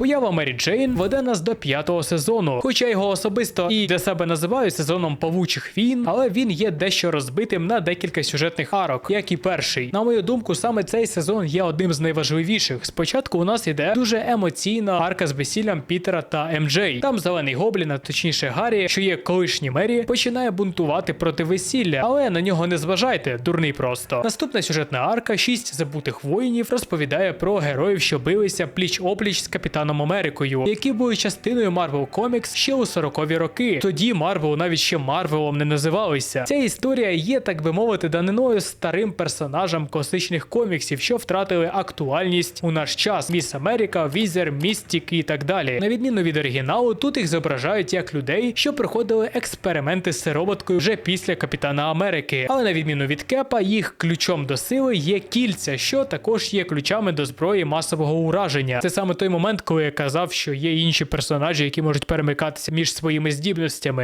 Поява Мері Джейн веде нас до п'ятого сезону, хоча його особисто і для себе називають сезоном павучих війн, але він є дещо розбитим на декілька сюжетних арок, як і перший. На мою думку, саме цей сезон є одним з найважливіших. Спочатку у нас іде дуже емоційна арка з весіллям Пітера та МД. Там зелений гоблін, а точніше Гаррі, що є колишній Мері, починає бунтувати проти весілля, але на нього не зважайте, дурний просто. Наступна сюжетна арка шість забутих воїнів розповідає про героїв, що билися пліч опліч з капітаном Америкою, які були частиною Marvel Comics ще у 40-ві роки. Тоді Марвел навіть ще Марвелом не називалися. Ця історія є, так би мовити, даниною старим персонажам класичних коміксів, що втратили актуальність у наш час. Міс Америка, Візер, Містік і так далі. На відміну від оригіналу, тут їх зображають як людей, що проходили експерименти з сироваткою вже після Капітана Америки. Але на відміну від Кепа, їх ключом до сили є кільця, що також є ключами до зброї масового ураження. Це саме той момент, я казав, що є інші персонажі, які можуть перемикатися між своїми здібностями.